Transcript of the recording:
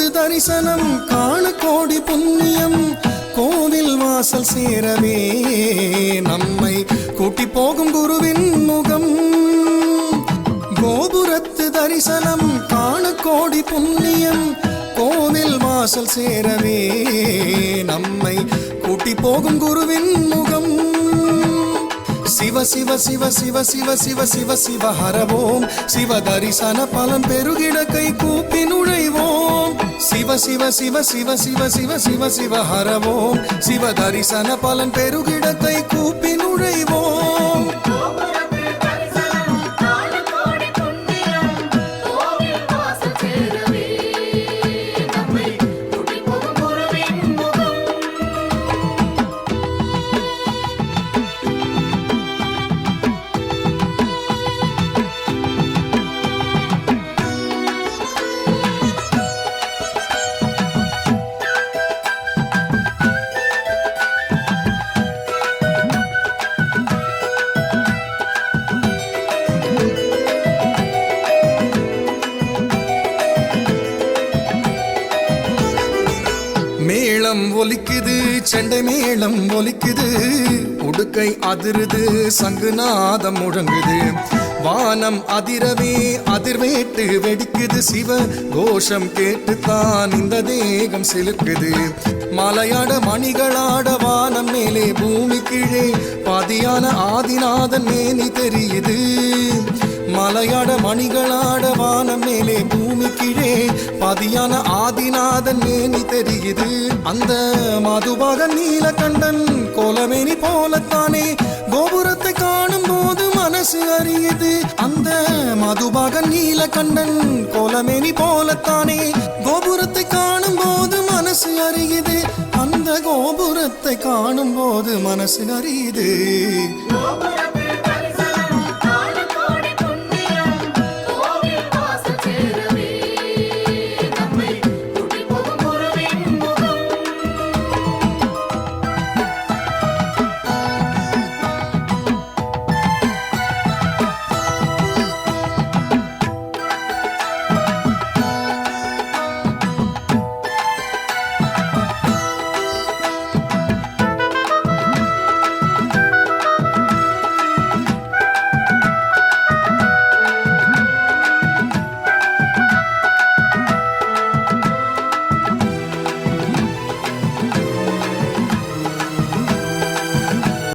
கோபுரத்து தரிசனம் காண கோடி புண்ணியம். கோவில் வாசல் சேரவே நம்மை கூட்டி போகும் குருவின் முகம். கோபுரத்து தரிசனம் காண கோடி புண்ணியம். கோவில் வாசல் சேரவே நம்மை கூட்டி போகும் குருவின் முகம். சிவ சிவ சிவ சிவ சிவ சிவ சிவ சிவ ஹரவோம். சிவ தரிசன பலன் பெருகிட கை கூப்பி நுழைவோம் சிவ சிவ சிவ சிவ சிவ சிவ சிவ சிவ ஹரவோம் சிவ தரிசன பலன் பெருகிடத்தை கூப்பின் மேளம் ஒலிக்குது செண்டை மேளம் ஒலிக்குது. உடுக்கை அதிருது சங்குநாதம் முழங்குது. வானம் அதிரவே அதிர்வேட்டு வெடிக்குது. சிவ கோஷம் கேட்டுத்தான் இந்த தேகம் செலுக்குது. மலையாட மணிகளாட வானம் மேலே பூமி கீழே. பாதியான ஆதிநாதன் மேனி தெரியுது. மலையாட மணிகளாட வானம் மேலே பூமி கீழே. பதியான ஆதிநாதன் மேனி தெரியுது. அந்த மதுபாக நீலகண்டன் கோலமேனி போலத்தானே. கோபுரத்தை காணும் போது மனசு அறியுது. அந்த மதுபாக நீலகண்டன் கோலமேனி போலத்தானே. கோபுரத்தை காணும் போது மனசு அறியுது. அந்த கோபுரத்தை காணும் போது மனசு அறியுது.